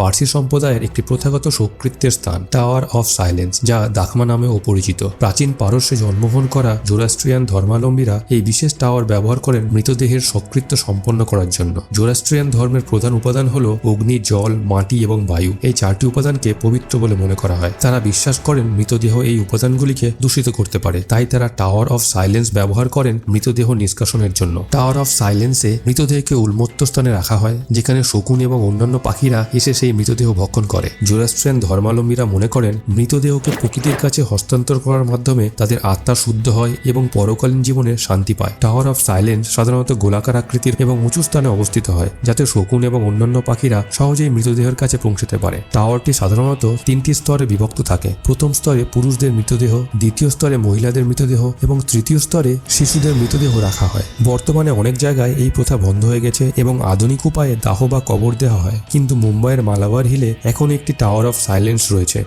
পার্সি সম্প্রদায়ের একটি প্রথাগত শোককৃত্যের স্থান টাওয়ার অফ সাইলেন্স যা দাখমা নামেও পরিচিত প্রাচীন পারস্যে জন্মগ্রহণ করা জোরাস্ট্রিয়ান ধর্মাবলম্বীরা এই বিশেষ টাওয়ার ব্যবহার করেন মৃতদেহের সৎকৃত্য সম্পন্ন করার জন্য। জোরাস্ট্রিয়ান ধর্মের প্রধান উপাদান হল অগ্নি, জল, মাটি এবং বায়ু। এই চারটি উপাদানকে পবিত্র বলে মনে করা হয়। তারা বিশ্বাস করেন মৃতদেহ এই উপাদানগুলিকে দূষিত করতে পারে। তাই তারা টাওয়ার অফ সাইলেন্স ব্যবহার করেন মৃতদেহ নিষ্কাশনের জন্য। টাওয়ার অফ সাইলেন্সে মৃতদেহকে উন্মত্ত স্থানে রাখা হয়, যেখানে শকুন এবং অন্যান্য পাখিরা এসে সেই মৃতদেহ ভক্ষণ করে। জোরাস্ট্রিয়ান ধর্মালম্বীরা মনে করেন, মৃতদেহকে প্রকৃতির কাছে হস্তান্তর করার মাধ্যমে তাদের আত্মা শুদ্ধ হয় এবং পরকালীন জীবনে শান্তি পায়। টাওয়ার অফ সাইলেন্স সাধারণত গোলাকার আকৃতির এবং উঁচু স্থানে অবস্থিত হয়, যাতে শকুন এবং অন্যান্য পাখিরা সহজেই মৃতদেহের কাছে পৌঁছতে পারে। টাওয়ারটি সাধারণত তিনটি স্তরে বিভক্ত থাকে। প্রথম স্তরে পুরুষদের মৃতদেহ, দ্বিতীয় স্তরে মহিলাদের মৃতদেহ এবং তৃতীয় স্তরে শিশুদের মৃতদেহ রাখা হয়। বর্তমানে অনেক জায়গায় এই প্রথা বন্ধ হয়ে গেছে এবং আধুনিক উপায়ে দাহ বা কবর দেওয়া হয়। কিন্তু মুম্বাইয়ের মালাবার হিলে এখন একটি টাওয়ার অফ সাইলেন্স রয়েছে।